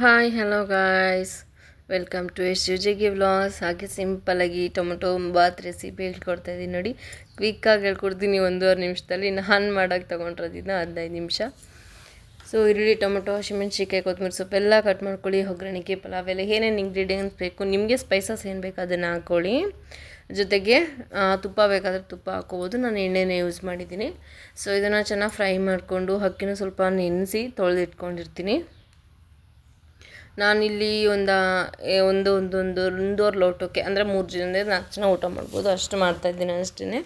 Hi hello guys welcome to S U vlogs ಹಾಗೆ ಸಿಂಪಲಾಗಿ tomato Baat recipe ಹೇಳ್ಕೊಡ್ತಾ ಇದ್ದೀನಿ ನೋಡಿ. ಕ್ವಿಕ್ಕಾಗಿ ಹೇಳ್ಕೊಡ್ತೀನಿ, ಒಂದೂವರೆ ನಿಮಿಷದಲ್ಲಿ. ನಾನು ಮಾಡೋಕ್ಕೆ ತೊಗೊಂಡಿರೋದಿನ್ನ ಹದಿನೈದು ನಿಮಿಷ. ಸೊ ಈರುಳ್ಳಿ, ಟೊಮೊಟೊ ಹಸಿಮೆಣ್ಸಿಕಾಯಿ ಕೊತ್ತಂಬರಿ ಸೊಪ್ಪು ಎಲ್ಲ ಕಟ್ ಮಾಡ್ಕೊಳ್ಳಿ. ಒಗ್ಗರಣೆಗೆ, ಪಲಾವ್ ಎಲ್ಲ ಏನೇನು ಇಂಗ್ರೀಡಿಯೆಂಟ್ಸ್ ಬೇಕು, ನಿಮಗೆ ಸ್ಪೈಸಸ್ ಏನು ಬೇಕು ಅದನ್ನು ಹಾಕ್ಕೊಳ್ಳಿ ಜೊತೆಗೆ ತುಪ್ಪ ಬೇಕಾದರೆ ತುಪ್ಪ ಹಾಕ್ಕೋಬೋದು. ನಾನು ಎಣ್ಣೆನೇ ಯೂಸ್ ಮಾಡಿದ್ದೀನಿ. ಸೊ ಇದನ್ನು ಚೆನ್ನಾಗಿ ಫ್ರೈ ಮಾಡಿಕೊಂಡು ಹಕ್ಕಿನ ಸ್ವಲ್ಪ ನೆನೆಸಿ ತೊಳೆದಿಟ್ಕೊಂಡಿರ್ತೀನಿ. ನಾನಿಲ್ಲಿ ಒಂದು ಒಂದು ಒಂದೊಂದು ಒಂದೂವರೆ ಲೋಟಕ್ಕೆ, ಅಂದರೆ ಮೂರು ಜನ ನಾಲ್ಕು ಜನ ಊಟ ಮಾಡ್ಬೋದು. ಅಷ್ಟು ಮಾಡ್ತಾಯಿದ್ದೀನಿ ಅಷ್ಟೇ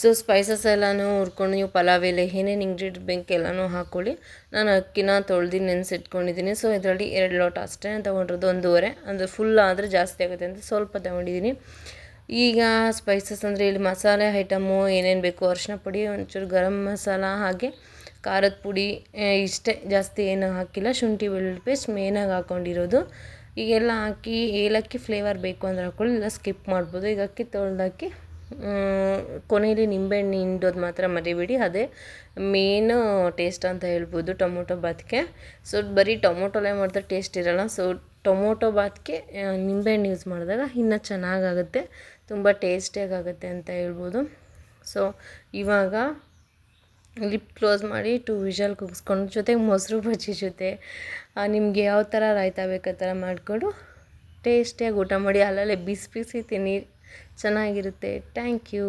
ಸೊ ಸ್ಪೈಸಸ್ ಎಲ್ಲನೂ ಹುರ್ಕೊಂಡು ನೀವು ಪಲಾವ್ ಎಲೆ, ಏನೇನು ಇಂಗ್ರೀಡಿಯಂಟ್ ಬೆಂಕಿ ಎಲ್ಲನೂ ಹಾಕ್ಕೊಳ್ಳಿ ನಾನು ಅಕ್ಕಿನ ತೊಳೆದು ನೆನೆಸಿಟ್ಕೊಂಡಿದ್ದೀನಿ. ಸೊ ಇದರಲ್ಲಿ ಎರಡು ಲೋಟ ಅಷ್ಟೇ ತೊಗೊಂಡಿರೋದು, ಒಂದೂವರೆ. ಅಂದರೆ ಫುಲ್ ಆದರೆ ಜಾಸ್ತಿ ಆಗುತ್ತೆ ಅಂತ ಸ್ವಲ್ಪ ತೊಗೊಂಡಿದ್ದೀನಿ. ಈಗ ಸ್ಪೈಸಸ್ ಅಂದರೆ ಇಲ್ಲಿ ಮಸಾಲೆ ಐಟಮು ಏನೇನು ಬೇಕು ಅರಿಶಿನ ಪುಡಿ, ಒಂಚೂರು ಗರಂ ಮಸಾಲ ಹಾಗೆ. ಖಾರದ ಪುಡಿ ಇಷ್ಟೇ ಜಾಸ್ತಿ ಏನು ಹಾಕಿಲ್ಲ. ಶುಂಠಿ, ಬೆಳ್ಳುಳ್ಳಿ ಪೇಸ್ಟ್ ಮೇನಾಗಿ ಹಾಕ್ಕೊಂಡಿರೋದು ಈಗೆಲ್ಲ ಹಾಕಿ ಏಲಕ್ಕಿ ಫ್ಲೇವರ್ ಬೇಕು ಅಂದ್ರೆ ಹಾಕ್ಕೊಳ್ಳಿ ಇಲ್ಲ ಸ್ಕಿಪ್ ಮಾಡ್ಬೋದು. ಈಗ ಅಕ್ಕಿ ತೊಳೆದಾಕಿ ಕೊನೆಯಲ್ಲಿ ನಿಂಬೆಹಣ್ಣು ಹಿಂಡೋದು ಮಾತ್ರ ಮರಿಬೇಡಿ. ಅದೇ ಮೇನ್ ಟೇಸ್ಟ್ ಅಂತ ಹೇಳ್ಬೋದು ಟೊಮೊಟೊ ಬಾತ್ಗೆ. ಸೊ ಬರೀ ಟೊಮೊಟೊಲೇ ಮಾಡಿದ್ರೆ ಟೇಸ್ಟ್ ಇರೋಲ್ಲ. ಸೊ ಟೊಮೊಟೊ ಬಾತ್ಗೆ ನಿಂಬೆಹಣ್ಣು ಯೂಸ್ ಮಾಡಿದಾಗ ಇನ್ನೂ ಚೆನ್ನಾಗಾಗುತ್ತೆ. ತುಂಬ ಟೇಸ್ಟಿಯಾಗಿ ಆಗುತ್ತೆ ಅಂತ ಹೇಳ್ಬೋದು. ಸೊ ಇವಾಗ ಲಿಪ್ ಕ್ಲೋಸ್ ಮಾಡಿ ಟು ವಿಷಲ್ ಕುಗ್ಸ್ಕೊಂಡು ಜೊತೆಗೆ ಮೊಸರು ಬಜ್ಜಿ ಜೊತೆ. ನಿಮಗೆ ಯಾವ ಥರ ರಾಯ್ತ ಬೇಕು ಥರ ಮಾಡಿಕೊಂಡು. ಟೇಸ್ಟಿಯಾಗಿ ಊಟ ಮಾಡಿ, ಅಲ್ಲಲ್ಲೇ ಬಿಸಿ ಬಿಸಿ ತಿನ್ನಿ. ಚೆನ್ನಾಗಿರುತ್ತೆ. Thank you